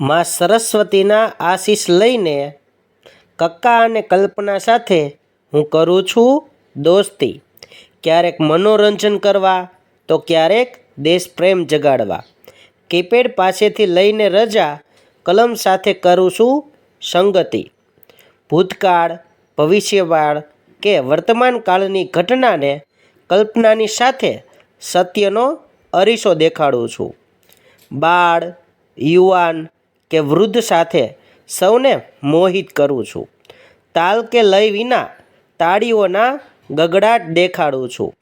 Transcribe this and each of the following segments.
માં સરસ્વતીના આશીષ લઈને કક્કા અને કલ્પના સાથે, હું કરું છું દોસ્તી. ક્યારેક મનોરંજન કરવા, તો ક્યારેક દેશપ્રેમ જગાડવા. કીપેડ પાસેથી લઈને રજા, કલમ સાથે કરું છું સંગતિ. ભૂતકાળ, ભવિષ્યવાળ કે વર્તમાન કાળની ઘટનાને કલ્પનાની સાથે સત્યનો અરીસો દેખાડું છું. બાળ, યુવાન કે વૃદ્ધ સાથે સૌને મોહિત કરું છું. તાલ કે લય વિના તાળીઓના ગગડાટ દેખાડું છું.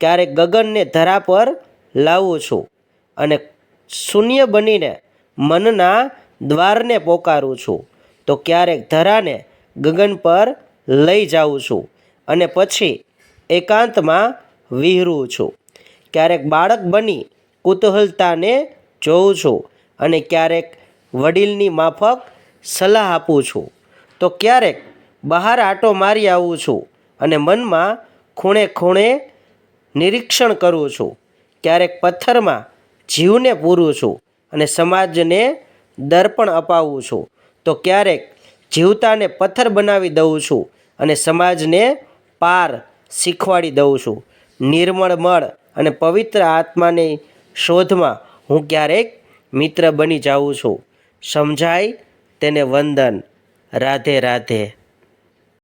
ક્યારેક ગગનને ધરા પર લાવું છું અને શૂન્ય બનીને મનના દ્વારને પોકારું છું. તો ક્યારેક ધરાને ગગન પર લઈ જાઉં છું અને પછી એકાંતમાં વિહરું છું. ક્યારેક બાળક બની કુતૂહલતાને જોઉં છું અને ક્યારેક વડીલની માફક સલાહ આપું છું. તો ક્યારેક બહાર આંટો મારી આવું છું અને મનમાં ખૂણે ખૂણે નિરીક્ષણ કરું છું. ક્યારેક પથ્થરમાં જીવને પૂરું છું અને સમાજને દર્પણ અપાવું છું. તો ક્યારેક જીવતાને પથ્થર બનાવી દઉં છું અને સમાજને પાર શીખવાડી દઉં છું. નિર્મળ મળ અને પવિત્ર આત્માની શોધમાં હું ક્યારેક મિત્ર બની જાઉં છું. સમજાય? તેને વંદન. રાધે રાધે.